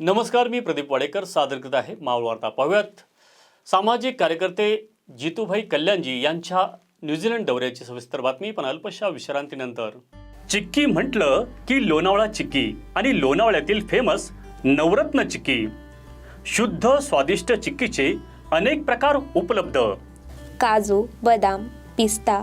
नमस्कार मी प्रदीप वाडेकर सादर करत आहे मावळवार्ता पाहूयात सामाजिक कार्यकर्ते जितूभाई कल्याणजी यांच्या न्यूझीलंड दौऱ्याची सविस्तर बातमी पण अल्पशा विश्रांतीनंतर. चिक्की म्हटलं की लोणावळा चिक्की आणि लोणावळ्यातील फेमस नवरत्न चिक्की. शुद्ध स्वादिष्ट चिक्कीचे अनेक प्रकार उपलब्ध. काजू बदाम पिस्ता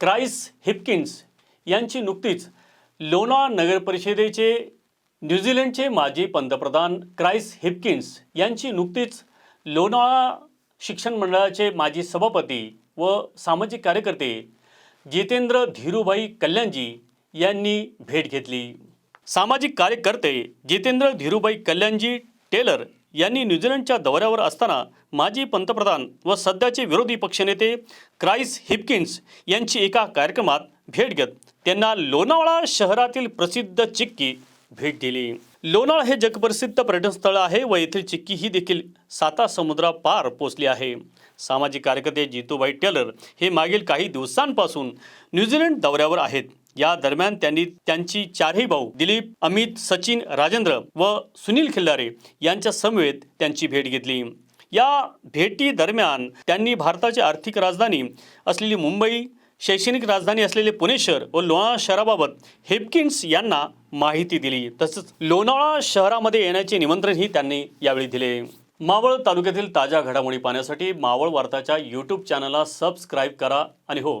क्राईस हिपकिन्स यांची नुकतीच लोणा नगर परिषदेचे न्यूझीलंडचे माजी पंतप्रधान क्राईस हिपकिन्स यांची नुकतीच लोणावळा शिक्षण मंडळाचे माजी सभापती व सामाजिक कार्यकर्ते जितेंद्र धीरूभाई कल्याणजी यांनी भेट घेतली. सामाजिक कार्यकर्ते जितेंद्र धीरूभाई कल्याणजी टेलर यांनी न्यूझीलंडच्या दौऱ्यावर असताना माजी पंतप्रधान व सध्याचे विरोधी पक्षनेते क्राईस हिपकिन्स यांची एका कार्यक्रमात भेट घेत त्यांना लोणावळा शहरातील प्रसिद्ध चिक्की भेट दिली. लोणावळा हे जगप्रसिद्ध पर्यटनस्थळ आहे व येथील चिक्की ही देखील साता समुद्रापार पोचली आहे. सामाजिक कार्यकर्ते जितूबाई टेलर हे मागील काही दिवसांपासून न्यूझीलंड दौऱ्यावर आहेत. या दरम्यान त्यांनी त्यांची चारही भाऊ दिलीप अमित सचिन राजेंद्र व सुनील खिल्लारे यांच्या समवेत त्यांची भेट घेतली. या भेटी दरम्यान त्यांनी भारताची आर्थिक राजधानी असलेली मुंबई शैक्षणिक राजधानी असलेले पुणे शहर व लोणावळा शहराबाबत हेपकिन्स यांना माहिती दिली. तसंच लोणावळा शहरामध्ये येण्याचे निमंत्रणही त्यांनी यावेळी दिले. मावळ तालुक्यातील ताज्या घडामोडी पाहण्यासाठी मावळ वार्ताच्या यूट्यूब चॅनलला सबस्क्राईब करा आणि हो